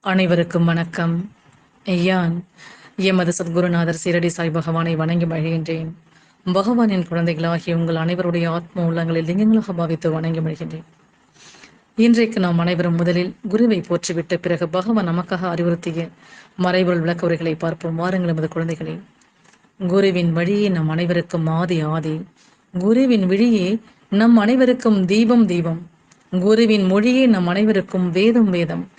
அனைவருக்கும் வணக்கம். ஐயான் எமது சத்குருநாதர் சீரடி சாய் பகவானை வணங்கி மகிழ்கின்றேன். பகவானின் குழந்தைகளாகிய உங்கள் அனைவருடைய ஆத்ம உள்ளங்களில் லிங்கங்களாக பாவித்து வணங்கி மகிழ்கின்றேன். இன்றைக்கு நாம் அனைவரும் முதலில் குருவை போற்றிவிட்டு பிறகு பகவான் நமக்காக அறிவுறுத்திய மறைபொருள் விளக்க உரைகளை பார்ப்போம். வாருங்கள் எமது குழந்தைகளே. குருவின் வழியே நம் அனைவருக்கும் ஆதி ஆதி. குருவின் விழியே நம் அனைவருக்கும் தீபம் தீபம். குருவின் மொழியே நம் அனைவருக்கும் வேதம் வேதம்.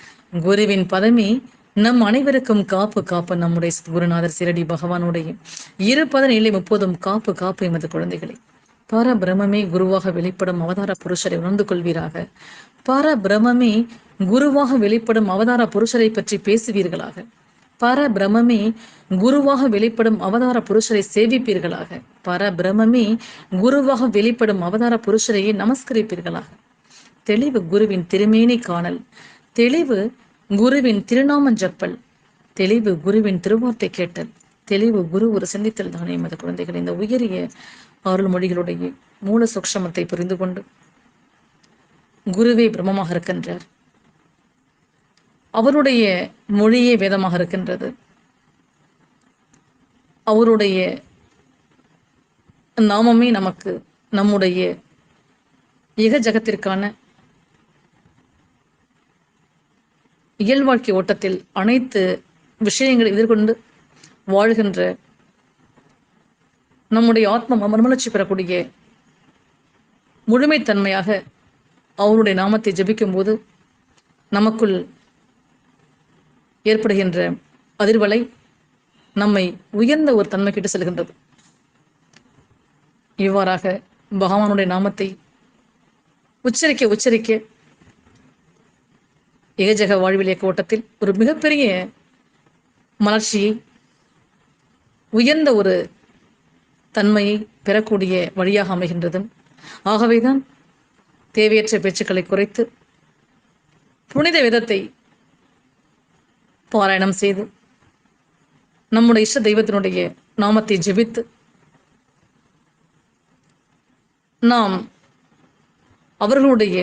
குருவின் பதமே நம் அனைவருக்கும் காப்பு காப்பு. நம்முடைய குருநாதர் சிரடி பகவானுடைய இரு பத நிலை முப்பதும் காப்பு காப்பு எமது குழந்தைகளே. பரபிரமே குருவாக வெளிப்படும் அவதார புருஷரை உணர்ந்து கொள்வீராக. பரபிரமே குருவாக வெளிப்படும் அவதார புருஷரை பற்றி பேசுவீர்களாக. பரபிரமே குருவாக வெளிப்படும் அவதார புருஷரை சேவிப்பீர்களாக. பரபிரமே குருவாக வெளிப்படும் அவதார புருஷரையே நமஸ்கரிப்பீர்களாக. தெளிவு குருவின் திருமேனி காணல். தெளிவு குருவின் திருநாமஞ்சப்பல் தெளிவு குருவின் திருவார்த்தை கேட்டல். தெளிவு குரு ஒரு சிந்தித்தல் தானே எமது குழந்தைகள்? இந்த உயரிய அருள்மொழிகளுடைய மூல சுக்ஷமத்தை புரிந்து கொண்டு குருவே பிரம்மமாக இருக்கின்றார். அவருடைய மொழியே வேதமாக இருக்கின்றது. அவருடைய நாமமே நமக்கு நம்முடைய இக ஜகத்திற்கான இயல் வாழ்க்கை ஓட்டத்தில் அனைத்து விஷயங்களை எதிர்கொண்டு வாழ்கின்ற நம்முடைய ஆத்ம மறுமலர்ச்சி பெறக்கூடிய முழுமைத்தன்மையாக அவருடைய நாமத்தை ஜபிக்கும் போது நமக்குள் ஏற்படுகின்ற அதிர்வலை நம்மை உயர்ந்த ஒரு தன்மை செல்கின்றது. இவ்வாறாக பகவானுடைய நாமத்தை உச்சரிக்க உச்சரிக்க ஏஜக வாழ்வில் இயக்க ஓட்டத்தில் ஒரு மிகப்பெரிய மலர்ச்சியை உயர்ந்த ஒரு தன்மையை பெறக்கூடிய வழியாக அமைகின்றது. ஆகவேதான் தேவையற்ற பேச்சுக்களை குறைத்து புனித விதத்தை பாராயணம் செய்து நம்முடைய இஷ்ட தெய்வத்தினுடைய நாமத்தை ஜெபித்து நாம் அவர்களுடைய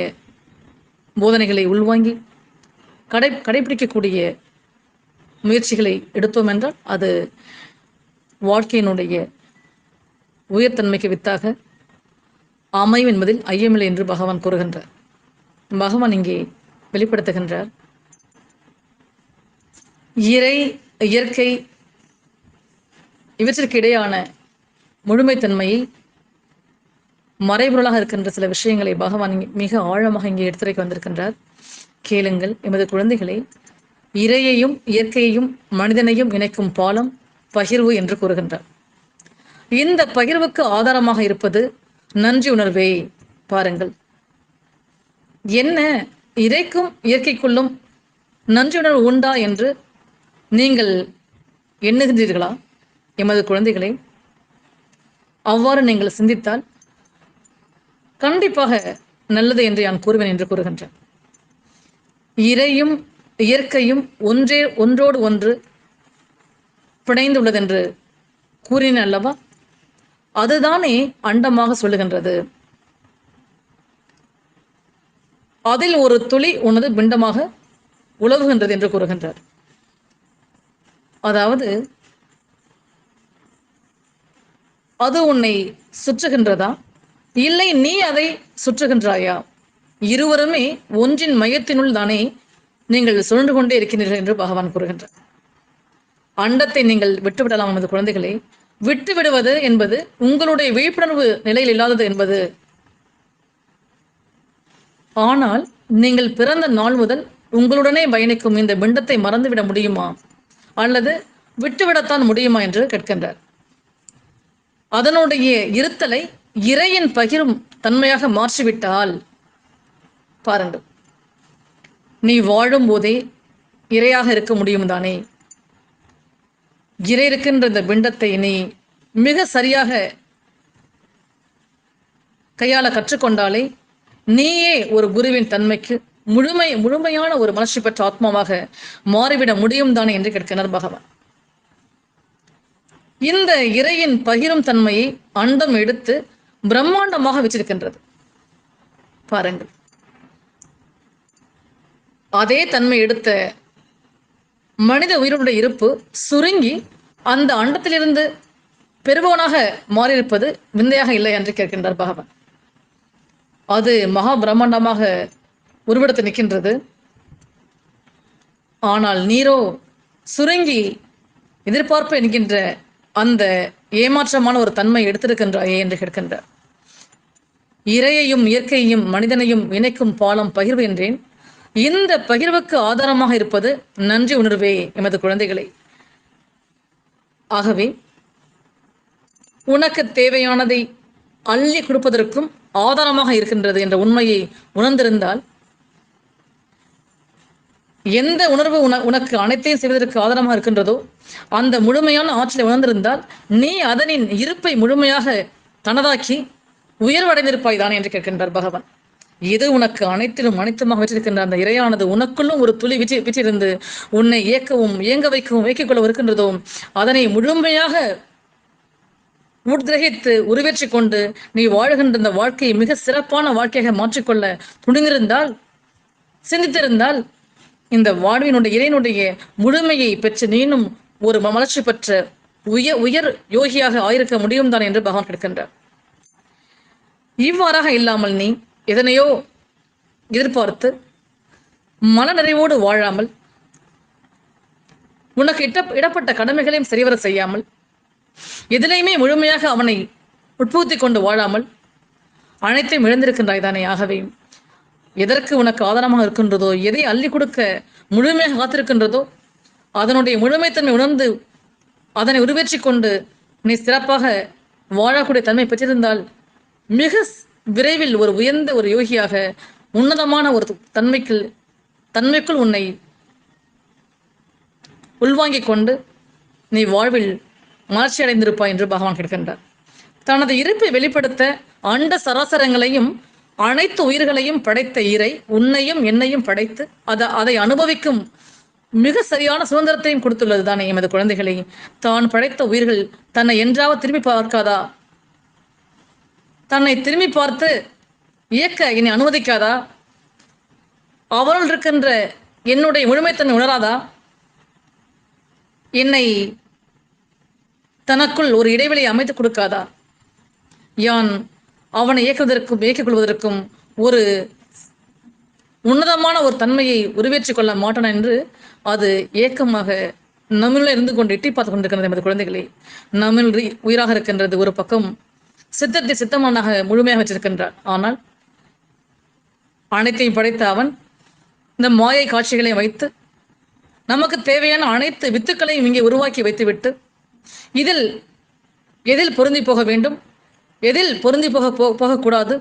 போதனைகளை உள்வாங்கி கடை கடைபிடிக்கக்கூடிய முயற்சிகளை எடுத்தோம் என்றால் அது வாழ்க்கையினுடைய உயர்தன்மைக்கு வித்தாக அமையும் என்பதில் ஐயமில்லை என்று பகவான் கூறுகின்றார். பகவான் இங்கே வெளிப்படுத்துகின்றார். இறை இயற்கை இவற்றிற்கிடையான முழுமைத்தன்மையை மறைபொருளாக இருக்கின்ற சில விஷயங்களை பகவான் மிக ஆழமாக இங்கே எடுத்துரைக்க வந்திருக்கின்றார். கேளுங்கள் எமது குழந்தைகளை இறையையும் இயற்கையையும் மனிதனையும் இணைக்கும் பாலம் பகிர்வு என்று கூறுகின்றார். இந்த பகிர்வுக்கு ஆதாரமாக இருப்பது நன்றி உணர்வே. பாருங்கள். என்ன இறைக்கும் இயற்கைக்குள்ளும் நன்றி உணர்வு உண்டா என்று நீங்கள் எண்ணுகின்றீர்களா? எமது குழந்தைகளை அவ்வாறு நீங்கள் சிந்தித்தால் கண்டிப்பாக நல்லது என்று நான் கூறுவேன் என்று கூறுகின்றேன். இறையும் இயற்கையும் ஒன்றே ஒன்றோடு ஒன்று பிணைந்துள்ளது என்று கூறினேன் அல்லவா? அதுதானே அண்டமாக சொல்லுகின்றது. அதில் ஒரு துளி உனது பிண்டமாக உழவுகின்றது என்று கூறுகின்றார். அதாவது அது உன்னை சுற்றுகின்றதா? இல்லை நீ அதை சுற்றுகின்றாயா? இருவருமே ஒன்றின் மையத்தினுள் தானே நீங்கள் சுழன்று கொண்டே இருக்கின்றீர்கள் என்று பகவான் கூறுகின்றார். அண்டத்தை நீங்கள் விட்டுவிடலாம் நமது குழந்தைகளை. விட்டு விடுவது என்பது உங்களுடைய விழிப்புணர்வு நிலையில் இல்லாதது என்பது. ஆனால் நீங்கள் பிறந்த நாள் முதல் உங்களுடனே பயணிக்கும் இந்த பிண்டத்தை மறந்துவிட முடியுமா? அல்லது விட்டுவிடத்தான் முடியுமா என்று கேட்கின்றார். அதனுடைய இருத்தலை இறையின் பகிரும் தன்மையாக மாற்றிவிட்டால் பாருங்கள். நீ வாழும் போதே இரையாக இருக்க முடியும் தானே. இறை இருக்கின்ற இந்த பிண்டத்தை நீ மிக சரியாக கையாள கற்றுக்கொண்டாலே நீயே ஒரு குருவின் தன்மைக்கு முழுமை முழுமையான ஒரு மலர்ச்சி பெற்ற ஆத்மாவாக மாறிவிட முடியும் தானே என்று கேட்கிறார் பகவான். இந்த இறையின் பகிரும் தன்மையை அண்டம் எடுத்து பிரம்மாண்டமாக வச்சிருக்கின்றது. பாருங்கள். அதே தன்மை எடுத்த மனித உயிரினுடைய இருப்பு சுருங்கி அந்த அண்டத்திலிருந்து பெறுபவனாக மாறியிருப்பது விந்தையாக இல்லை என்று கேட்கின்றார் பகவான். அது மகா பிரம்மாண்டமாக உருவெடுத்து நிற்கின்றது ஆனால் நீரோ சுருங்கி எதிர்பார்ப்பு என்கின்ற அந்த ஏமாற்றமான ஒரு தன்மை எடுத்திருக்கின்றாயே என்று கேட்கின்றார். இறையையும் இயற்கையையும் மனிதனையும் இணைக்கும் பாலம் பகிர்வு என்றேன். இந்த பகிர்வுக்கு ஆதாரமாக இருப்பது நன்றி உணர்வே எமது குழந்தைகளை. ஆகவே உனக்கு தேவையானதை அள்ளி கொடுப்பதற்கும் ஆதாரமாக இருக்கின்றது என்ற உண்மையை உணர்ந்திருந்தால் எந்த உணர்வு உன உனக்கு அனைத்தையும் செய்வதற்கு ஆதாரமாக இருக்கின்றதோ அந்த முழுமையான ஆற்றலை உணர்ந்திருந்தால் நீ அதனின் இருப்பை முழுமையாக தனதாக்கி உயர்வடைந்திருப்பாய் தானே என்று கேட்கின்றார் பகவான். இது உனக்கு அனைத்திலும் அனைத்துமாக வச்சிருக்கின்ற அந்த இறையானது உனக்குள்ளும் ஒரு துளி விச்சி விச்சிருந்து உன்னை இயக்கவும் இயங்க வைக்கவும் இயக்கிக் கொள்ள இருக்கின்றதோ அதனை முழுமையாக உட்கிரகித்து உருவேற்றி கொண்டு நீ வாழ்கின்ற இந்த வாழ்க்கையை மிக சிறப்பான வாழ்க்கையாக மாற்றிக்கொள்ள துணிந்திருந்தால் சிந்தித்திருந்தால் இந்த வாழ்வினுடைய இறைனுடைய முழுமையை பெற்று நீனும் ஒரு மலர்ச்சி பெற்ற உயர் உயர் யோகியாக ஆயிருக்க முடியும் தான் என்று பகவான் கேட்கின்றார். இவ்வாறாக இல்லாமல் நீ எதனையோ எதிர்பார்த்து மனநிறைவோடு வாழாமல் உனக்கு இட்ட இடப்பட்ட கடமைகளையும் சரிவர செய்யாமல் எதிலையுமே முழுமையாக அவனை உட்புகுத்தி கொண்டு வாழாமல் அனைத்தையும் இழந்திருக்கின்றாய் தானே ஆகவே. எதற்கு உனக்கு ஆதாரமாக இருக்கின்றதோ எதை அள்ளி கொடுக்க முழுமையாக காத்திருக்கின்றதோ அதனுடைய முழுமைத்தன்மை உணர்ந்து அதனை உருவேற்றிக் கொண்டு நீ சிறப்பாக வாழக்கூடிய தன்மை பெற்றிருந்தால் மிக விரைவில் ஒரு உயர்ந்த ஒரு யோகியாக உன்னதமான ஒரு தன்மைக்கு தன்மைக்குள் உன்னை உள்வாங்கிக் கொண்டு நீ வாழ்வில் மலர்ச்சி அடைந்திருப்பாய் என்று பகவான் கேட்கின்றார். தனது இருப்பை வெளிப்படுத்த அண்ட சராசரங்களையும் அனைத்து உயிர்களையும் படைத்த இறை உன்னையும் என்னையும் படைத்து அதை அதை அனுபவிக்கும் மிக சரியான சுதந்திரத்தையும் கொடுத்துள்ளது தானே எமது குழந்தைகளை. தான் படைத்த உயிர்கள் தன்னை என்றாவது திரும்பி பார்க்காதா? தன்னை திரும்பி பார்த்து இயக்க என்னை அனுமதிக்காதா? அவருள் இருக்கின்ற என்னுடைய முழுமைத்தன்மை உணராதா? என்னை தனக்குள் ஒரு இடைவெளியை அமைத்து கொடுக்காதா? யான் அவனை இயக்குவதற்கும் இயக்கிக் கொள்வதற்கும் ஒரு உன்னதமான ஒரு தன்மையை உருவேற்றிக் கொள்ள மாட்டான் என்று அது ஏக்கமாக நம்மில் இருந்து கொண்டு எட்டி பார்த்து கொண்டிருக்கிறது எமது குழந்தைகளை. நம்மில் உயிராக இருக்கின்றது ஒரு பக்கம் சித்தத்தை சித்தமானாக முழுமையாக வச்சிருக்கின்றான் ஆனால் அனைத்தையும் படைத்த அவன் இந்த மாயை காட்சிகளை வைத்து நமக்கு தேவையான அனைத்து வித்துக்களையும் இங்கே உருவாக்கி வைத்துவிட்டு இதில் எதில் பொருந்தி போக வேண்டும்? எதில் பொருந்தி போக போ போகக்கூடாது?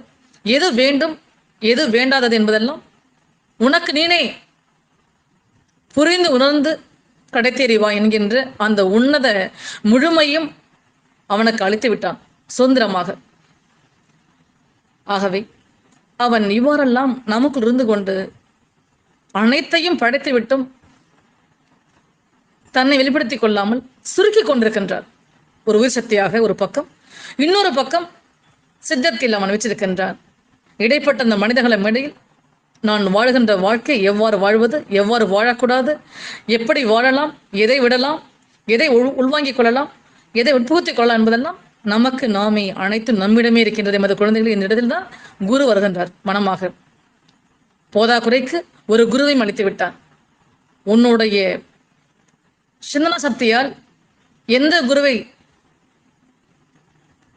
எது வேண்டும்? எது வேண்டாதது என்பதெல்லாம் உனக்கு நீனே புரிந்து உணர்ந்து கடைத்தெறிவா என்கின்ற அந்த உன்னத முழுமையும் அவனுக்கு அளித்து விட்டான் சுதந்திரமாக. ஆகவே அவன் இவ்வாறெல்லாம் நமக்குள் இருந்து கொண்டு அனைத்தையும் படைத்து விட்டும் தன்னை வெளிப்படுத்திக் கொள்ளாமல் சுருக்கி கொண்டிருக்கின்றார். ஒரு உயிர் சக்தியாக ஒரு பக்கம் இன்னொரு பக்கம் சித்தத்தில் அவன் வச்சிருக்கின்றான் இடைப்பட்ட அந்த மனிதர்களை இடையில் நான் வாழ்கின்ற வாழ்க்கை எவ்வாறு வாழ்வது எவ்வாறு வாழக்கூடாது எப்படி வாழலாம் எதை விடலாம் எதை உள் உள்வாங்கிக் கொள்ளலாம் எதை உட்புகுத்திக் கொள்ளலாம் என்பதெல்லாம் நமக்கு நாமே அனைத்து நம்மிடமே இருக்கின்றது எமது குழந்தைகள் இந்த இடத்தில் தான் குரு வருகின்றார் மனமாக. போதா குறைக்கு ஒரு குருவையும் அளித்து விட்டார். உன்னுடைய சிந்தன சக்தியால் எந்த குருவை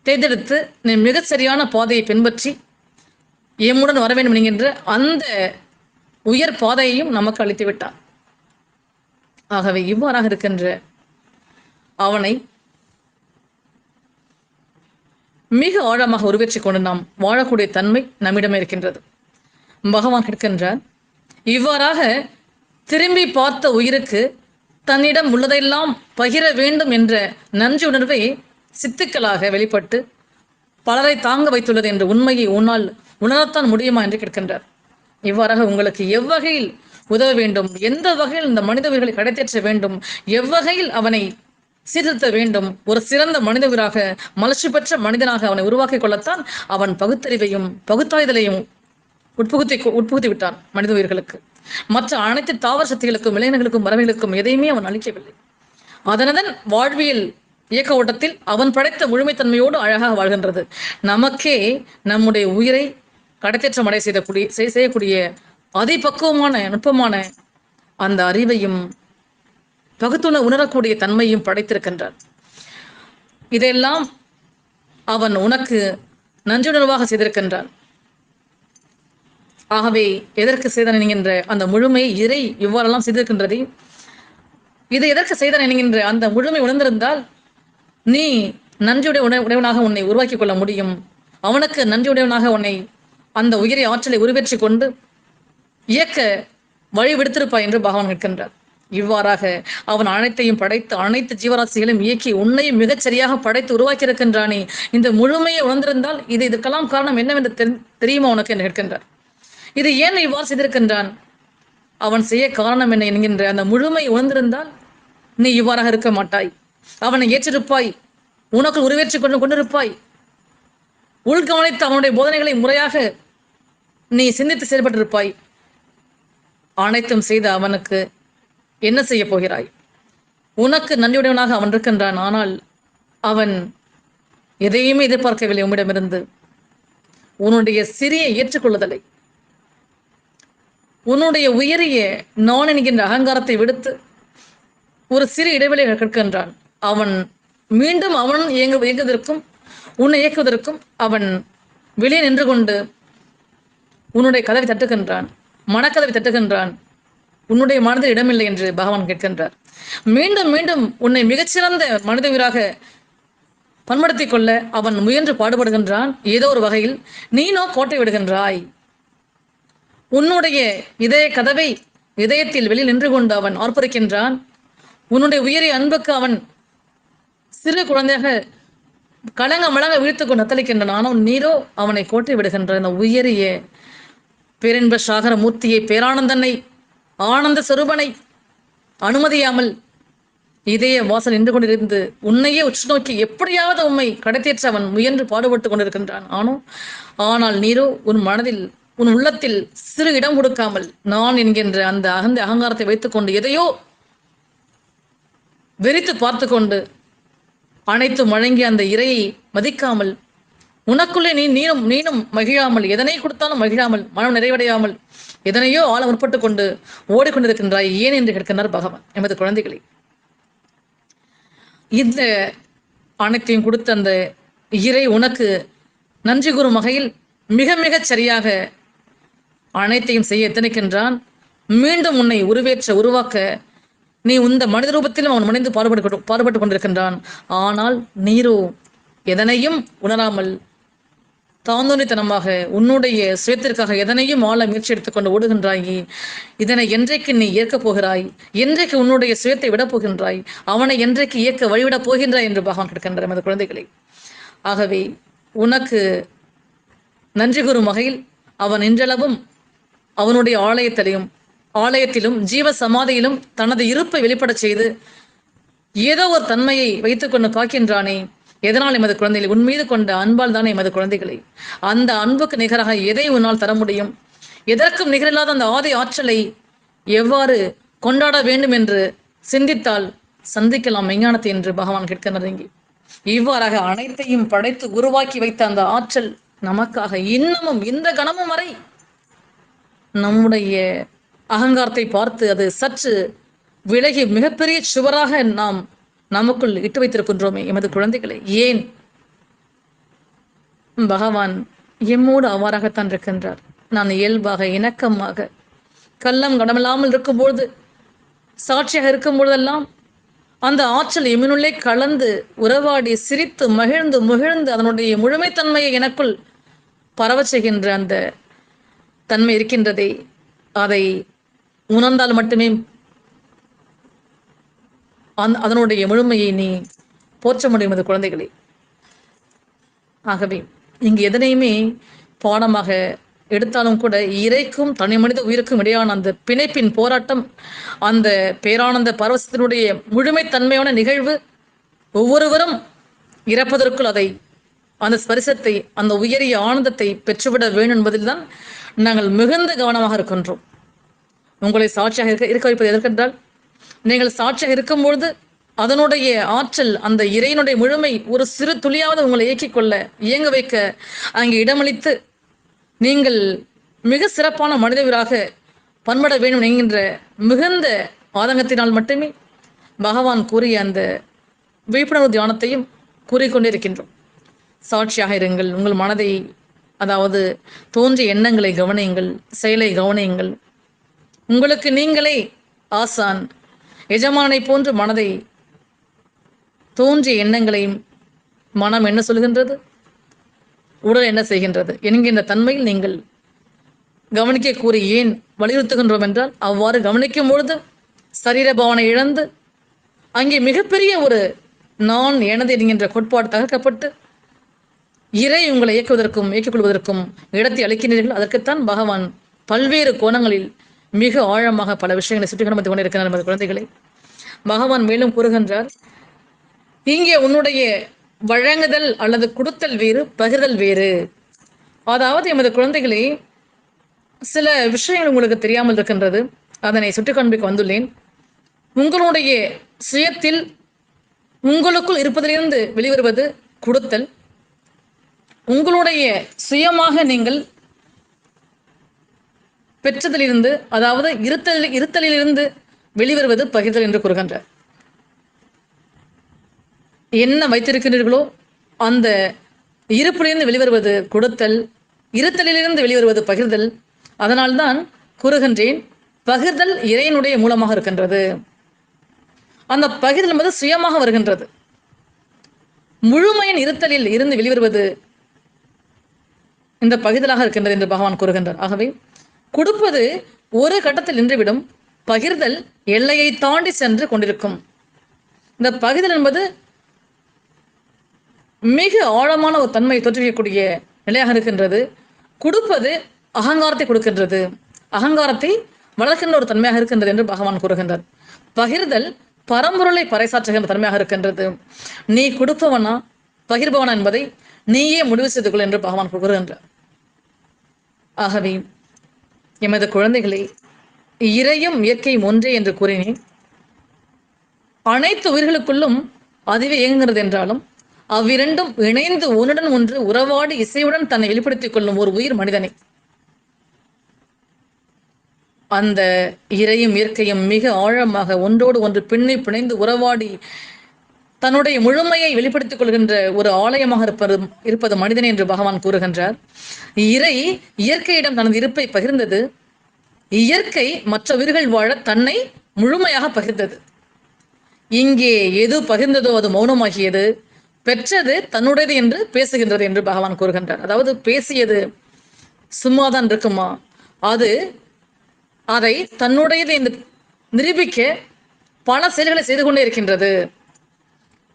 தேர்ந்தெடுத்து நீ மிக சரியான பாதையை பின்பற்றி எம்முடன் வர வேண்டும் என்கின்ற அந்த உயர் பாதையையும் நமக்கு அளித்து விட்டார் ஆகவே இவ்வாறாக இருக்கின்ற அவனை மிக ஆழமாக உருவேற்றிக் கொண்டு நாம் வாழக்கூடிய தன்மை நம்மிடமே இருக்கின்றது. பகவான் கேட்கின்றார் இவ்வாறாக திரும்பி பார்த்த உயிருக்கு தன்னிடம் உள்ளதெல்லாம் பகிர வேண்டும் என்ற நன்றி உணர்வை சித்துக்களாக வெளிப்பட்டு பலரை தாங்க வைத்துள்ளது என்ற உண்மையை உன்னால் உணரத்தான் முடியுமா என்று கேட்கின்றார். இவ்வாறாக உங்களுக்கு எவ்வகையில் உதவ வேண்டும்? எந்த வகையில் இந்த மனித உயிர்களை கடைத்தேற்ற வேண்டும்? எவ்வகையில் அவனை சீர்திருத்த வேண்டும்? ஒரு சிறந்த மனிதவராக மலர்ச்சி பெற்ற மனிதனாக அவனை உருவாக்கிக் கொள்ளத்தான் அவன் பகுத்தறிவையும் பகுத்தாய்தலையும் உட்புகுத்தி உட்புகுத்தி விட்டான் மனித உயிர்களுக்கு. மற்ற அனைத்து தாவர சக்திகளுக்கும் இளைஞர்களுக்கும் மரபிகளுக்கும் எதையுமே அவன் அளிக்கவில்லை. அதனதன் வாழ்வியல் இயக்க ஓட்டத்தில் அவன் படைத்த முழுமைத்தன்மையோடு அழகாக வாழ்கின்றது. நமக்கே நம்முடைய உயிரை கடத்தேற்றம் அடைய செய்யக்கூடிய செய்- செய்யக்கூடிய அதிபக்குவமான நுட்பமான அந்த அறிவையும் பகுத்துண உணரக்கூடிய தன்மையும் படைத்திருக்கின்றார். இதையெல்லாம் அவன் உனக்கு நன்றியுணர்வாக செய்திருக்கின்றான். ஆகவே எதற்கு செய்தன் என்கின்ற அந்த முழுமை இறை இவ்வாறெல்லாம் செய்திருக்கின்றதை இதை எதற்கு செய்தன் என்கின்ற அந்த முழுமை உணர்ந்திருந்தால் நீ நன்றியுடைய உண உடையவனாக உன்னை உருவாக்கிக் கொள்ள முடியும். அவனுக்கு நன்றியுடையவனாக உன்னை அந்த உயிரிய ஆற்றலை உருவேற்றி கொண்டு இயக்க வழி விடுத்திருப்பாய் என்று பகவான் நிற்கின்றார் இவ்வாறாக அவன் அனைத்தையும் படைத்து அனைத்து ஜீவராசிகளையும் இயக்கி உன்னையும் மிகச் சரியாக படைத்து உருவாக்கி இருக்கின்றானே இந்த முழுமையை உணர்ந்திருந்தால் இது இதற்கெல்லாம் காரணம் என்னவென்று தெரி- தெரியுமா உனக்கு? என்று கேட்கின்றார். இது ஏன் இவ்வாறு செய்திருக்கின்றான்? அவன் செய்ய காரணம் என்ன என்கின்ற அந்த முழுமை உணர்ந்திருந்தால் நீ இவ்வாறாக இருக்க மாட்டாய். அவனை ஏற்றிருப்பாய். உனக்கு உருவேற்றிக் கொண்டு கொண்டிருப்பாய். உள்கவனித்து அவனுடைய போதனைகளை முறையாக நீ சிந்தித்து செயல்பட்டிருப்பாய். அனைத்தும் செய்த அவனுக்கு என்ன செய்ய போகிறாய்? உனக்கு நன்றியுடையவனாக அவன் இருக்கின்றான். ஆனால் அவன் எதையுமே எதிர்பார்க்கவில்லை. உம்மிடமிருந்து உன்னுடைய சிறிய ஏற்றுக்கொள்ளுதலை உன்னுடைய உயரிய நான் என்கின்ற அகங்காரத்தை விடுத்து ஒரு சிறு இடைவெளி கற்கின்றான். அவன் மீண்டும் அவன் இயங்க இயங்குவதற்கும் உன்னை இயக்குவதற்கும் அவன் வெளியே நின்று கொண்டு உன்னுடைய கதவை தட்டுகின்றான். மனக்கதவை தட்டுகின்றான். உன்னுடைய மனதில் இடமில்லை என்று பகவான் கேட்கின்றார். மீண்டும் மீண்டும் உன்னை மிகச்சிறந்த மனிதவீராக பண்படுத்தி கொள்ள அவன் முயன்று பாடுபடுகின்றான். ஏதோ ஒரு வகையில் நீனோ கோட்டை விடுகின்றாய். உன்னுடைய இதய கதவை இதயத்தில் வெளியில் நின்று கொண்டு அவன் ஆர்ப்பரிக்கின்றான். உன்னுடைய உயிரை அன்புக்கு அவன் சிறு குழந்தையாக கலங்க மலங்க வீழ்த்து கொண்டு நத்தளிக்கின்றான் ஆனால் நீரோ அவனை கோட்டை விடுகின்ற அந்த உயரிய பேரின்ப சாகர மூர்த்தியை பேரானந்தனை ஆனந்த சொரூபனை அனுமதியாமல் இதய வாசல் நின்று கொண்டிருந்து உன்னையே உற்று நோக்கி எப்படியாவது உண்மை கடத்தேற்ற அவன் முயன்று பாடுபட்டு கொண்டிருக்கின்றான். ஆனோ ஆனால் நீரோ உன் மனதில் உன் உள்ளத்தில் சிறு இடம் கொடுக்காமல் நான் என்கின்ற அந்த அகந்த அகங்காரத்தை வைத்துக்கொண்டு எதையோ வெறித்து பார்த்து கொண்டு அனைத்து வழங்கி அந்த இறையை மதிக்காமல் உனக்குள்ளே நீ நீனும் நீனும் மகிழாமல் எதனை கொடுத்தாலும் மகிழாமல் மனம் நிறைவடையாமல் எதனையோ ஆள முற்பட்டு கொண்டு ஓடிக்கொண்டிருக்கின்றாய் ஏன் என்று கேட்கின்றார் பகவான் எமது குழந்தைகளை. இந்த அனைத்தையும் கொடுத்த அந்த இறை உனக்கு நன்றி கூறும் வகையில் மிக மிகச் சரியாக அனைத்தையும் செய்ய எத்தனைக்கின்றான்? மீண்டும் உன்னை உருவேற்ற உருவாக்க நீ இந்த மனித ரூபத்திலும் அவன் மனைந்து பாடுபட்டு பாடுபட்டு கொண்டிருக்கின்றான். ஆனால் நீரோ எதனையும் உணராமல் தாந்தோனித்தனமாக உன்னுடைய சுயத்திற்காக எதனையும் ஆள முயற்சி எடுத்துக்கொண்டு ஓடுகின்றாயே இதனை என்றைக்கு நீ ஏற்கப் போகிறாய்? என்றைக்கு உன்னுடைய சுயத்தை விடப் போகின்றாய்? அவனை என்றைக்கு இயக்க வழிவிடப் போகின்றாய் என்று பகவான் கேட்கின்ற நமது குழந்தைகளை. ஆகவே உனக்கு நன்றி கூறும் வகையில் அவன் இன்றளவும் அவனுடைய ஆலயத்திலையும் ஆலயத்திலும் ஜீவ சமாதியிலும் தனது இருப்பை வெளிப்படச் செய்து ஏதோ ஒரு தன்மையை வைத்துக்கொண்டு காக்கின்றானே. எதனால் எமது குழந்தைகளை? உன் மீது கொண்ட அன்பால் தானே எமது குழந்தைகளை. அந்த அன்புக்கு நிகராக எதை உன்னால் தர முடியும்? எதற்கும் நிகரில்லாத அந்த ஆதி ஆற்றலை எவ்வாறு கொண்டாட வேண்டும் என்று சிந்தித்தால் சந்திக்கலாம் விஞ்ஞானத்தை என்று பகவான் கேட்க இங்கே இவ்வாறாக அனைத்தையும் படைத்து உருவாக்கி வைத்த அந்த ஆற்றல் நமக்காக இன்னமும் இந்த கணமும் வரை நம்முடைய அகங்காரத்தை பார்த்து அது சற்று விலகி மிகப்பெரிய சுவராக நாம் நமக்குள் இட்டு வைத்திருக்கின்றோமே எமது குழந்தைகளை. ஏன்? பகவான் எம்மோடு அவ்வாறாகத்தான் இருக்கின்றார். நான் இயல்பாக இணக்கமாக கள்ளம் கடமில்லாமல் இருக்கும்பொழுது சாட்சியாக இருக்கும் பொழுதெல்லாம் அந்த ஆற்றல் எமினுள்ளே கலந்து உறவாடி சிரித்து மகிழ்ந்து முகிழ்ந்து அதனுடைய முழுமைத்தன்மையை எனக்குள் பரவ செய்கின்ற அந்த தன்மை இருக்கின்றதே. அதை உணர்ந்தால் மட்டுமே அந்த அதனுடைய முழுமையை நீ போற்ற முடியும் அது குழந்தைகளை. ஆகவே இங்கு எதனையுமே பாடமாக எடுத்தாலும் கூட இறைக்கும் தனி மனித உயிருக்கும் இடையான அந்த பிணைப்பின் போராட்டம் அந்த பேரானந்த பரவசத்தினுடைய முழுமைத்தன்மையான நிகழ்வு ஒவ்வொருவரும் இறப்பதற்குள் அதை அந்த ஸ்பரிசத்தை அந்த உயரிய ஆனந்தத்தை பெற்றுவிட வேண்டும் என்பதில்தான் நாங்கள் மிகுந்த கவனமாக இருக்கின்றோம். உங்களை சாட்சியாக இருக்க இருக்க வைப்பது எதற்கென்றால் நீங்கள் சாட்சியாக இருக்கும் பொழுது அதனுடைய ஆற்றல் அந்த இறையினுடைய முழுமை ஒரு சிறு துளியாவது உங்களை இயக்கிக் கொள்ள இயங்க வைக்க அங்கே இடமளித்து நீங்கள் மிக சிறப்பான மனிதவராக பண்பட வேண்டும் என்கின்ற மிகுந்த ஆதங்கத்தினால் மட்டுமே பகவான் கூறிய அந்த விழிப்புணர்வு தியானத்தையும் கூறிக்கொண்டிருக்கின்றோம். சாட்சியாக இருங்கள் உங்கள் மனதை அதாவது தோன்றிய எண்ணங்களை கவனியுங்கள் செயலை கவனியுங்கள் உங்களுக்கு நீங்களே ஆசான். எஜமானை போன்று மனதை தோன்றிய எண்ணங்களையும் மனம் என்ன சொல்கின்றது? உடல் என்ன செய்கின்றது? என்கின்ற தன்மையில் நீங்கள் கவனிக்க கூறி ஏன் வலியுறுத்துகின்றோம் என்றால் அவ்வாறு கவனிக்கும் பொழுது சரீர பாவனை இழந்து அங்கே மிகப்பெரிய ஒரு நான் எனது என்கின்ற கோட்பாடு தகர்க்கப்பட்டு இறை உங்களை இயக்குவதற்கும் இயக்கிக் கொள்வதற்கும் இடத்தை அளிக்கின்றீர்கள். அதற்குத்தான் பகவான் பல்வேறு கோணங்களில் மிக ஆழமாக பல விஷயங்களை சுற்றி கடந்து கொண்டிருக்கிறார் நமது குழந்தைகளை. பகவான் மேலும் கூறுகின்றார் இங்கே உன்னுடைய வழங்குதல் அல்லது கொடுத்தல் வேறு பகிர்தல் வேறு. அதாவது எமது குழந்தைகளே சில விஷயங்கள் உங்களுக்கு தெரியாமல் இருக்கின்றது. அதனை சுட்டி காண்பிக்க வந்துள்ளேன். உங்களுடைய சுயத்தில் உங்களுக்குள் இருப்பதிலிருந்து வெளிவருவது கொடுத்தல். உங்களுடைய சுயமாக நீங்கள் பெற்றதிலிருந்து அதாவது இருத்தல் இருத்தலிலிருந்து வெளிவருவது பகிர்தல் என்று கூறுகின்றார். என்ன வைத்திருக்கிறீர்களோ அந்த இருப்பிலிருந்து வெளிவருவது கொடுத்தல் இருத்தலிலிருந்து வெளிவருவது பகிர்தல் அதனால்தான் கூறுகின்றேன் பகிர்தல் இறையினுடைய மூலமாக இருக்கின்றது. அந்த பகிர்தல் என்பது சுயமாக வருகின்றது. முழுமையின் இருத்தலில் இருந்து வெளிவருவது இந்த பகிர்தலாக இருக்கின்றது என்று பகவான் கூறுகின்றார். ஆகவே கொடுப்பது ஒரு கட்டத்தில் நின்றுவிடும். பகிர்தல் எல்லையை தாண்டி சென்று கொண்டிருக்கும். இந்த பகிர்தல் என்பது மிக ஆழமான ஒரு தன்மையை தோற்றுவிக்கக்கூடிய நிலையாக இருக்கின்றது. கொடுப்பது அகங்காரத்தை கொடுக்கின்றது. அகங்காரத்தை வளர்க்கின்ற ஒரு தன்மையாக இருக்கின்றது என்று பகவான் கூறுகின்றார். பகிர்தல் பரம்பொருளை பறைசாற்றுகின்ற தன்மையாக இருக்கின்றது. நீ கொடுப்பவனா பகிர்பவனா என்பதை நீயே முடிவு செய்து கொள் என்று பகவான் கூறுகின்றார். ஆகவே எமது குழந்தைகளை இறையும் இயற்கையும் ஒன்றே என்று கூறினேன். அனைத்து உயிர்களுக்குள்ளும் அதுவே இயங்குகிறது என்றாலும் அவ்விரண்டும் இணைந்து ஒன்றுடன் ஒன்று உறவாடி இசையுடன் தன்னை வெளிப்படுத்திக் கொள்ளும் ஒரு உயிர் மனிதனை. அந்த இறையும் இயற்கையும் மிக ஆழமாக ஒன்றோடு ஒன்று பின்னி பிணைந்து உறவாடி தன்னுடைய முழுமையை வெளிப்படுத்திக் கொள்கின்ற ஒரு ஆலயமாக இருப்பது இருப்பது மனிதன் என்று பகவான் கூறுகின்றார். இறை இயற்கையிடம் தனது இருப்பை பகிர்ந்தது. இயற்கை மற்ற உயிர்கள் வாழ தன்னை முழுமையாக பகிர்ந்தது. இங்கே எது பகிர்ந்ததோ அது மௌனமாகியது. பெற்றது தன்னுடையது என்று பேசுகின்றது என்று பகவான் கூறுகின்றார். அதாவது பேசியது சும்மாதான் இருக்குமா? அது அதை தன்னுடையது என்று நிரூபிக்க பல செயல்களை செய்து கொண்டே இருக்கின்றது.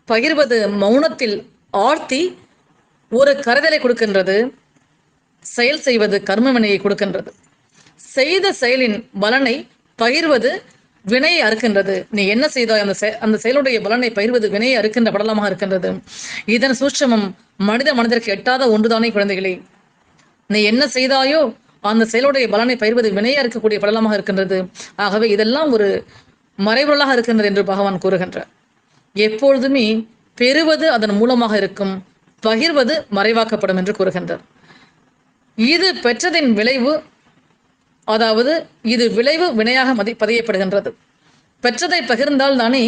பகிர்வது மௌனத்தில் ஆழ்த்தி ஒரு கருதலை கொடுக்கின்றது. செயல் செய்வது கர்ம வினையை கொடுக்கின்றது. செய்த செயலின் பலனை பகிர்வது வினையை அறுக்கின்றது. நீ என்ன செய்தாய்? அந்த செ- அந்த செயலுடைய பலனை பகிர்வது வினையை அறுக்கின்ற படலமாக இருக்கின்றது. இதன் சூட்சமம் மனித மனிதருக்கு எட்டாத ஒன்றுதானே குழந்தைகளே. நீ என்ன செய்தாயோ அந்த செயலுடைய பலனை பயிர்வது வினையா இருக்கக்கூடிய படலமாக இருக்கின்றது. ஆகவே இதெல்லாம் ஒரு மறைபொருளாக இருக்கின்றது என்று பகவான் கூறுகின்றார். எப்பொழுதுமே பெறுவது அதன் மூலமாக இருக்கும் பகிர்வது மறைவாக்கப்படும் என்று கூறுகின்றார். இது பெற்றதின் விளைவு அதாவது இது விளைவு வினையாக மதி பதியப்படுகின்றது. பெற்றதை பகிர்ந்தால் தானே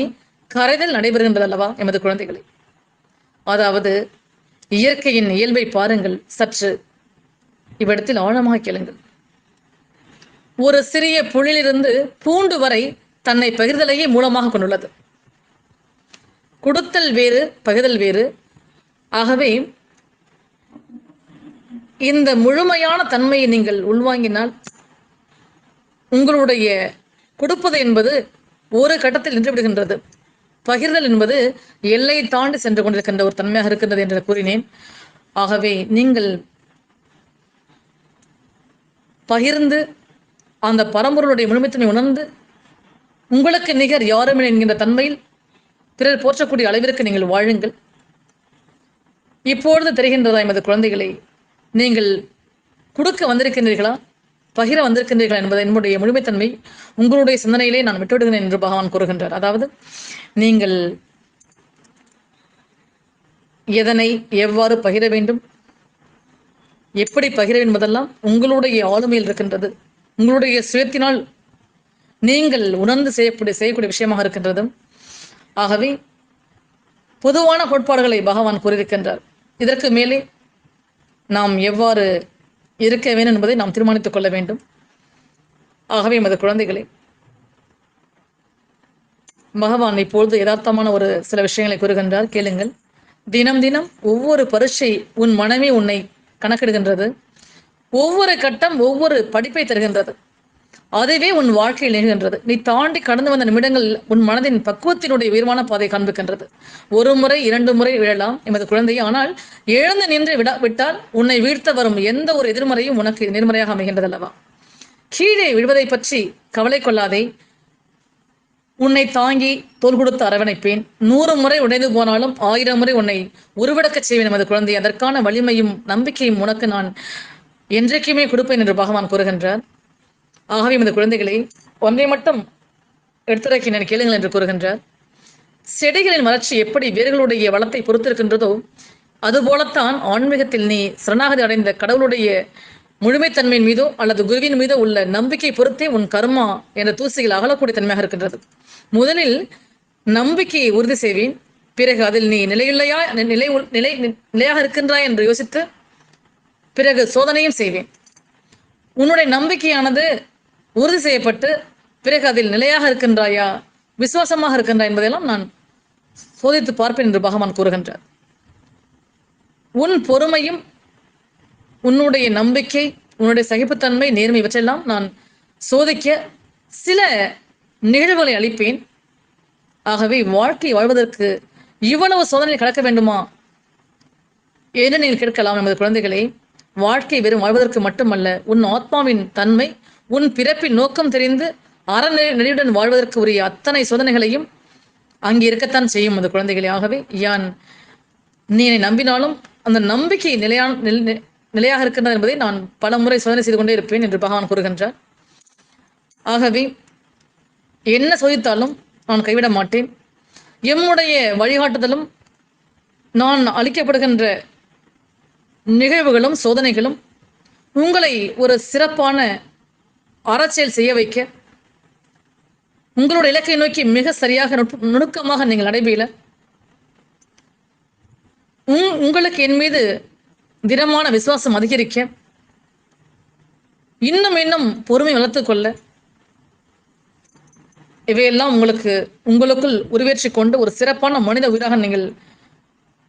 கரைதல் நடைபெறுகின்றது அல்லவா எமது குழந்தைகளை? அதாவது இயற்கையின் இயல்பை பாருங்கள் சற்று இவ்விடத்தில் ஆழமாக கேளுங்கள். ஒரு சிறிய புள்ளிலிருந்து பூண்டு வரை தன்னை பகிர்தலையே மூலமாக கொண்டுள்ளது. கொடுத்தல் வேறு பகிர்தல் வேறு. ஆகவே இந்த முழுமையான தன்மையை நீங்கள் உள்வாங்கினால் உங்களுடைய கொடுப்பது என்பது ஒரு கட்டத்தில் நின்று விடுகின்றது. பகிர்தல் என்பது எல்லை தாண்டி சென்று கொண்டிருக்கின்ற ஒரு தன்மையாக இருக்கின்றது என்று கூறினேன். ஆகவே நீங்கள் பகிர்ந்து அந்த பரம்பொருளுடைய முழுமைத்தனை உணர்ந்து உங்களுக்கு நிகர் யாருமே என்கின்ற தன்மையில் பிறர் போற்றக்கூடிய அளவிற்கு நீங்கள் வாழுங்கள். இப்பொழுது தெரிகின்றதா எமது குழந்தைகளை நீங்கள் கொடுக்க வந்திருக்கின்றீர்களா? பகிர வந்திருக்கின்றீர்களா என்பது என்னுடைய முழுமைத்தன்மை. உங்களுடைய சிந்தனையிலே நான் விட்டுவிடுகிறேன் என்று பகவான் கூறுகின்றார். அதாவது நீங்கள் எதனை எவ்வாறு பகிர வேண்டும்? எப்படி பகிர என்பதெல்லாம் உங்களுடைய ஆளுமையில் இருக்கின்றது. உங்களுடைய சுயத்தினால் நீங்கள் உணர்ந்து செய்யக்கூடிய செய்யக்கூடிய விஷயமாக இருக்கின்றது ஆகவே பொதுவான கோட்பாடுகளை பகவான் கூறியிருக்கின்றார். இதற்கு மேலே நாம் எவ்வாறு இருக்க வேண்டும் என்பதை நாம் தீர்மானித்துக் கொள்ள வேண்டும். ஆகவே எமது குழந்தைகளை பகவான் இப்பொழுது யதார்த்தமான ஒரு சில விஷயங்களை கூறுகின்றார். கேளுங்கள். தினம் தினம் ஒவ்வொரு பரீட்சை உன் மனமே உன்னை கணக்கெடுகின்றது. ஒவ்வொரு கட்டம் ஒவ்வொரு படிப்பை தருகின்றது. அதுவே உன் வாழ்க்கையில் நிகழ்கின்றது. நீ தாண்டி கடந்து வந்த நிமிடங்கள் உன் மனதின் பக்குவத்தினுடைய உயர்வான பாதை காண்பிக்கின்றது. ஒரு முறை இரண்டு முறை விழலாம் எமது குழந்தை ஆனால் எழுந்து நின்று விட விட்டால் உன்னை வீழ்த்த வரும் எந்த ஒரு எதிர்மறையும் உனக்கு நேர்மறையாக அமைகின்றது அல்லவா கீழே விழுவதை பற்றி கவலை கொள்ளாதே. உன்னை தாங்கி தோல் கொடுத்து அரவணைப்பேன். நூறு முறை உடைந்து போனாலும் ஆயிரம் முறை உன்னை உருவடக்கச் செய்வேன் எமது குழந்தை அதற்கான வலிமையும் நம்பிக்கையும் உனக்கு நான் என்றைக்குமே கொடுப்பேன் என்று பகவான் கூறுகின்றார். ஆகவே இந்த குழந்தைகளை ஒன்றை மட்டும் எடுத்துரைக்க நான் கேளுங்கள் என்று கூறுகின்றார். செடிகளின் வளர்ச்சி எப்படி வேர்களுடைய வளத்தை பொறுத்திருக்கின்றதோ அதுபோலத்தான் ஆன்மீகத்தில் நீ சரணாகதி அடைந்த கடவுளுடைய முழுமைத்தன்மையின் மீதோ அல்லது குருவின் மீதோ உள்ள நம்பிக்கை பொறுத்தே உன் கர்மா என்ற தூசியில் அகலக்கூடிய தன்மையாக இருக்கின்றது. முதலில் நம்பிக்கையை உறுதி செய்வேன். பிறகு அதில் நீ நிலையில்லையா நிலை உள்- நிலை நிலையாக இருக்கின்றாய் என்று யோசித்து பிறகு சோதனையும் செய்வேன். உன்னுடைய நம்பிக்கையானது உறுதி செய்யப்பட்டு பிறகு அதில் நிலையாக இருக்கின்றாயா? விசுவாசமாக இருக்கின்றாய் என்பதையெல்லாம் நான் சோதித்து பார்ப்பேன் என்று பகவான் கூறுகின்றார். உன் பொறுமையும் உன்னுடைய நம்பிக்கை உன்னுடைய சகிப்புத்தன்மை நேர்மை இவற்றையெல்லாம் நான் சோதிக்க சில நிகழ்வுகளை அளிப்பேன். ஆகவே வாழ்க்கை வாழ்வதற்கு இவ்வளவு சோதனை கடக்க வேண்டுமா? என்று நீங்கள் கேட்கலாம் நமது குழந்தைகளே? வாழ்க்கை வெறும் வாழ்வதற்கு மட்டுமல்ல உன் ஆத்மாவின் தன்மை உன் பிறப்பின் நோக்கம் தெரிந்து அறநெறியுடன் வாழ்வதற்கு உரிய அத்தனை சோதனைகளையும் அங்கே இருக்கத்தான் செய்யும் அந்த குழந்தைகளே. ஆகவே யான் நீ என்னை நம்பினாலும் அந்த நம்பிக்கை நிலையான நில- நி- நிலையாக இருக்கின்றது என்பதை நான் பல முறை சோதனை செய்து கொண்டே இருப்பேன் என்று பகவான் கூறுகின்றார். ஆகவே என்ன சோதித்தாலும் நான் கைவிட மாட்டேன். எம்முடைய வழிகாட்டுதலும் நான் அளிக்கப்படுகின்ற நிகழ்வுகளும் சோதனைகளும் உங்களை ஒரு சிறப்பான அறச்செயல் செய்ய வைக்க உங்களோட இலக்கை நோக்கி மிக சரியாக நுணுக்கமாக நீங்கள் நடைபெற உங்களுக்கு என் மீது திடமான விசுவாசம் அதிகரிக்க இன்னும் இன்னும் பொறுமை வளர்த்துக்கொள்ள இவையெல்லாம் உங்களுக்கு உங்களுக்குள் உருவேற்றி கொண்டு ஒரு சிறப்பான மனித உயிராக நீங்கள்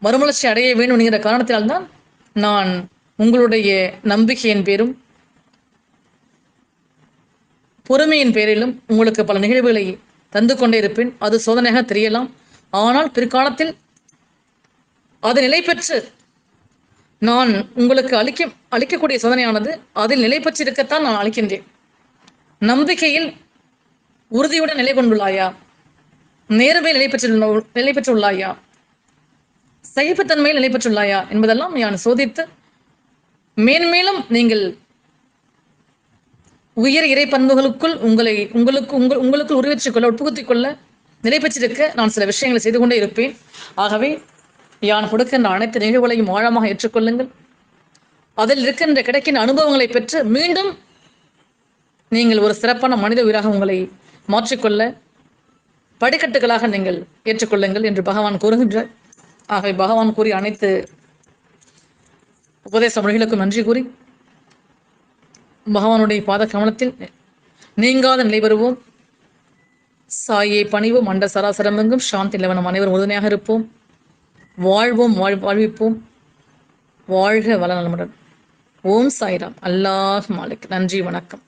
மறுமலர்ச்சி அடைய வேண்டும் என்கிற காரணத்தினால்தான் நான் உங்களுடைய நம்பிக்கையின் பேரும் பொறுமையின் பேரிலும் உங்களுக்கு பல நிகழ்வுகளை தந்து கொண்டே இருப்பேன். அது சோதனையாக தெரியலாம். ஆனால் பிற்காலத்தில் அது நிலை பெற்று நான் உங்களுக்கு அளிக்க அளிக்கக்கூடிய சோதனையானது அதில் நிலை பெற்று இருக்கத்தான் நான் அளிக்கின்றேன். நம்பிக்கையில் உறுதியுடன் நிலை கொண்டுள்ளாயா? நேர்மை நிலை பெற்று நிலை பெற்றுள்ளாயா? சகிப்புத்தன்மையில் நிலை பெற்றுள்ளாயா? என்பதெல்லாம் நான் சோதித்து மேன்மேலும் நீங்கள் உயர் இறை பண்புகளுக்குள் உங்களை உங்களுக்கு உங்கள் உங்களுக்குள் உருவேற்றிக் கொள்ள உட்புகுத்திக் கொள்ள நிலை பெற்றிருக்க நான் சில விஷயங்களை செய்து கொண்டே இருப்பேன். ஆகவே யான் கொடுக்கின்ற அனைத்து நிகழ்வுகளையும் ஆழமாக ஏற்றுக்கொள்ளுங்கள். அதில் இருக்கின்ற கிடைக்கின்ற அனுபவங்களை பெற்று மீண்டும் நீங்கள் ஒரு சிறப்பான மனித உயிராக உங்களை மாற்றிக்கொள்ள படிக்கட்டுகளாக நீங்கள் ஏற்றுக்கொள்ளுங்கள் என்று பகவான் கூறுகின்றார். ஆகவே பகவான் கூறி அனைத்து உபதேச மொழிகளுக்கும் நன்றி கூறி பகவானுடைய பாத கவனத்தில் நீங்காத நிலை பெறுவோம். சாயை பணிவோம் அண்ட சராசரமெங்கும். சாந்தி நிலவனம் அனைவரும் உறுதுணையாக இருப்போம். வாழ்வோம் வாழ் வாழ்விப்போம். வாழ்க வள நலமுடன். ஓம் சாய்ராம். அல்லாஹ் மாலிக். நன்றி வணக்கம்.